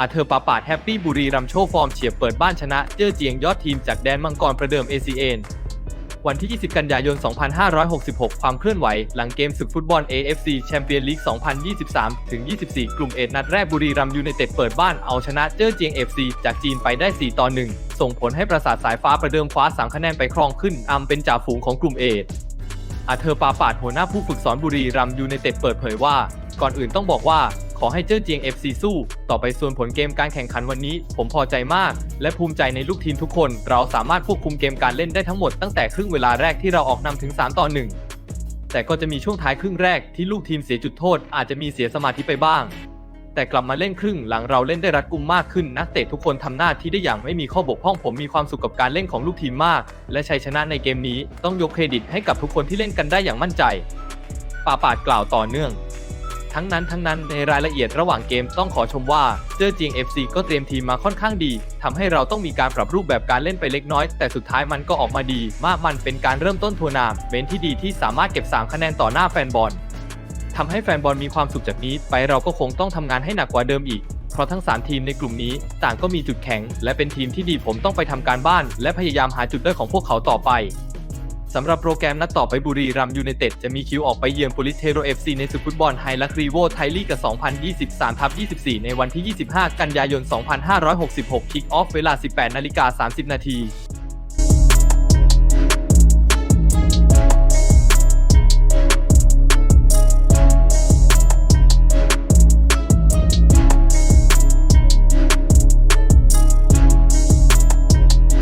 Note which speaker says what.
Speaker 1: อาเธอปาปาดแฮปปี้บุรีรัมโชว์ฟอร์มเฉียบเปิดบ้านชนะ เจ้อเจียงยอดทีมจากแดนมังกรประเดิม ACN วันที่ 20 กันยายน 2566 ความเคลื่อนไหว หลังเกมศึกฟุตบอล AFC แชมเปี้ยนลีก 2023 ถึง 24 กลุ่มเอนัดแรกบุรีรัมยูไนเต็ดเปิดบ้านเอาชนะเจ้อเจียง FC จากจีนไปได้ 4 ต่อ 1 ส่งผลให้ประสาทสายฟ้าประเดิมคว้า 3 คะแนนไปครองขึ้นอำเป็นจ่าฝูงของกลุ่มเออาเธอปาปาดหัวหน้าผู้ฝึกสอนบุรีรัมย์ยูไนเต็ดเปิดเผยว่า ก่อนอื่นต้องบอกว่า ขอให้เจ้อเจียง FC สู้ ต่อไปส่วนผลเกมการแข่งขันวันนี้ ผมพอใจมาก และภูมิใจในลูกทีมทุกคน เราสามารถควบคุมเกมการเล่นได้ทั้งหมดตั้งแต่ครึ่งเวลาแรกที่เราออกนำถึง 3 ต่อ 1 แต่ก็จะมีช่วงท้ายครึ่งแรกที่ลูกทีมเสียจุดโทษ อาจจะมีเสียสมาธิไปบ้าง แต่กลับมาเล่นครึ่งหลังเราเล่นได้รัดกุมมากขึ้น นักเตะทุกคนทำหน้าที่ได้อย่างไม่มีข้อบกพร่องผมมีความสุขกับการเล่นของลูกทีมมาก และชัยชนะในเกมนี้ต้องยกเครดิตให้กับทุกคนที่เล่นกันได้อย่างมั่นใจปาปาดกล่าวต่อเนื่อง ทั้งนั้นทั้งนั้นในรายละเอียดระหว่างเกมต้องขอชมว่าเจอเจียง FC ก็เตรียมทีมมาค่อนข้างดีทำให้เราต้องมีการปรับรูปแบบการเล่นไปเล็กน้อย แต่สุดท้ายมันก็ออกมาดี มากมันเป็นการเริ่มต้นทัวร์นาเมนต์ที่ดีที่สามารถเก็บ 3 คะแนนต่อหน้าแฟนบอลทำให้แฟนบอลมีความสุขจากนี้ ไปเราก็คงต้องทำงานให้หนักกว่าเดิมอีก เพราะทั้ง 3 ทีมในกลุ่มนี้ ต่างก็มีจุดแข็ง และเป็นทีมที่ดีผมต้องไปทำการบ้าน และพยายามหาจุดด้อยของพวกเขาต่อไป สำหรับโปรแกรมนัดต่อไปบุรีรัมยูไนเต็ดจะมีคิวออกไปเยือนโปลิสเทโรเอฟซีในศึกฟุตบอลไฮลักรีโวไทยลีกกับ 2023ทับ24 ในวันที่ 25 กันยายน 2566 คิกออฟเวลา 18นาฬิกา30 นาที